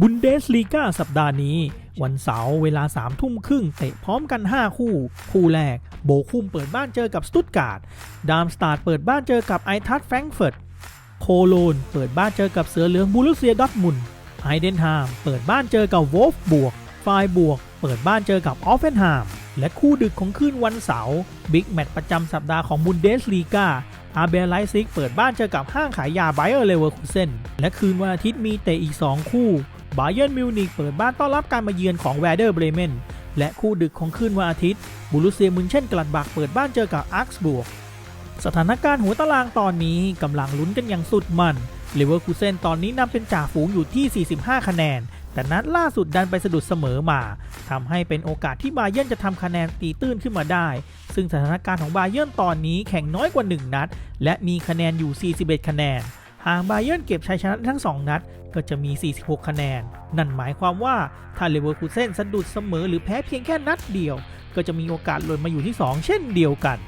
บุนเดสลีกาสัปดาห์นี้ วันเสาร์เวลา3ามทุ่มครึ่งเตะพร้อมกัน 5 คู่ คู่แรก โบคุมเปิดบ้านเจอกับสตุตการ์ดดามสตาร์เปิดบ้านเจอกับไอทัสแฟรงเฟิร์ตโคโลนเปิดบ้านเจอกับเสือเหลืองบูรุเซียดอทมุนไฮเดนฮามเปิดบ้านเจอกับวอลฟบวกไฟบวก เปิดบ้านเจอกับออฟเฟนฮามและคู่ดึกของคืนวันเสาร์บิ๊กแมตช์ประจำสัปดาห์ของบุนเดสลีกา อาเบลไลซิกเปิดบ้านเจอกับห้างขายยาไบเออร์เลเวอร์คูเซนและคืนวันอาทิตย์มีเตะอีก 2 คู่บาเยิร์นมิวนิกเปิดบ้านต้อนรับการมาเยือนของแวเดอร์เบรเมนและคู่ดึกของคืนวันอาทิตย์บูรุเซียมุนเช่นกลัดบักเปิดบ้านเจอกับอาร์คสบวกสถานการณ์หัวตารางตอนนี้กำลังลุ้นกันอย่างสุดมันเลเวอร์คูเซนตอนนี้นำเป็นจ่าฝูงอยู่ที่ 45 คะแนน แต่นัดล่าสุดดันไปสะดุดเสมอมาทำให้เป็นโอกาสที่บาเยิร์นจะทำคะแนนตีตื้นขึ้นมาได้ ซึ่งสถานการณ์ของบาเยิร์นตอนนี้แข่งน้อยกว่า 1 นัด และมีคะแนนอยู่ 41 คะแนน หากบาเยิร์นเก็บชัยชนะทั้ง 2 นัด ก็จะมี 46 คะแนน นั่นหมายความว่าถ้าเลเวอร์คูเซนสะดุดเสมอหรือแพ้เพียงแค่นัดเดียว ก็จะมีโอกาสหล่นมาอยู่ที่ 2 เช่นเดียวกัน